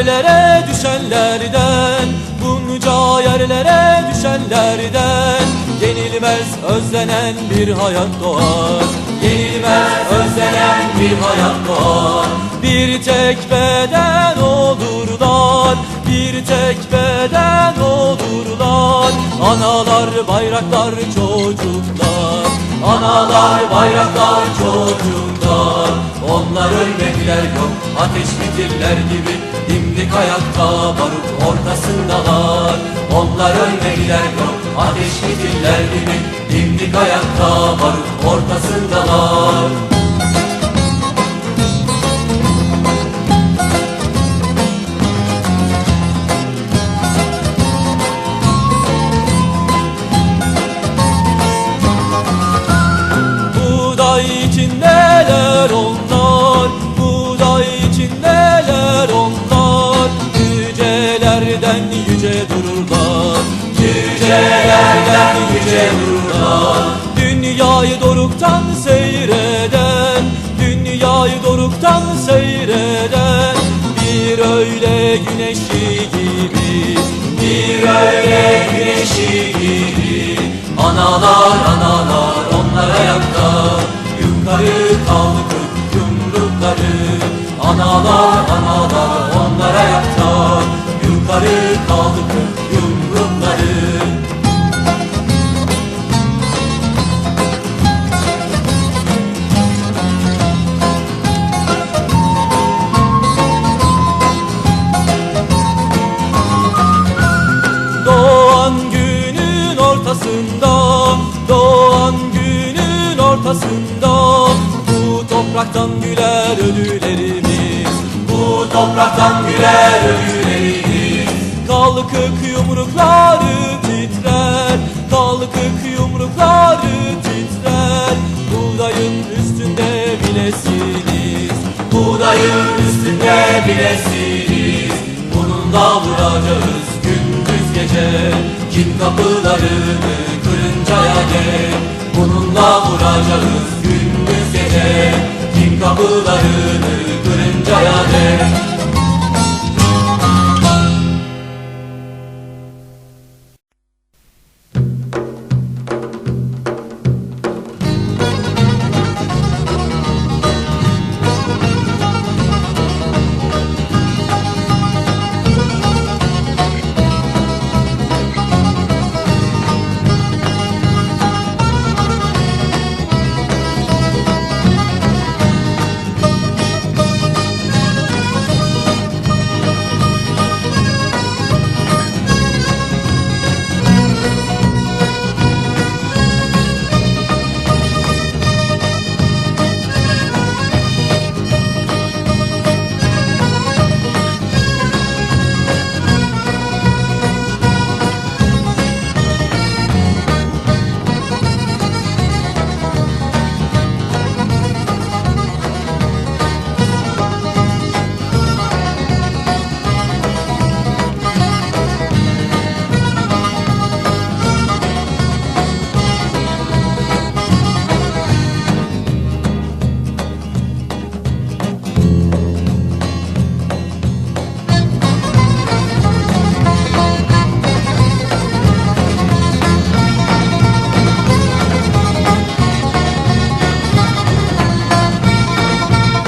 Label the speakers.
Speaker 1: yerlere düşenlerden Bunca yerlere düşenlerden. Yenilmez özlenen bir hayat doğar. Yenilmez özlenen bir hayat doğar. Bir tek beden olurlar Bir tek beden olurlar. Analar bayraklar çocuklar. Analar bayraklar çocuklar Onlar ölmediler yok ateş bitirler gibi. Dimdik ayakta barut ortasındalar. Onlar ölmediler yok ateş bitirler gibi. Dimdik ayakta barut ortasındalar Yücelerden yüce dururlar Yücelerden yüce dururlar Dünyayı doruktan seyreden Dünyayı doruktan seyreden. Bir öyle güneşi gibi Bir öyle güneşi gibi. Analar analar onlar ayakta Yukarı kalkıp yumrukları Analar günün ortasında Bu topraktan güler ölülerimiz. Bu topraktan güler ölülerimiz. Kalkık yumrukları titrer Kalkık yumrukları titrer. Buğdayın üstünde bilesiniz Buğdayın üstünde bilesiniz Bununla vuracağız gündüz gece. Kim kapılarını kırıncaya dek Bununla vuracağız gündüz gece. Kim kapılarını kırıncaya dek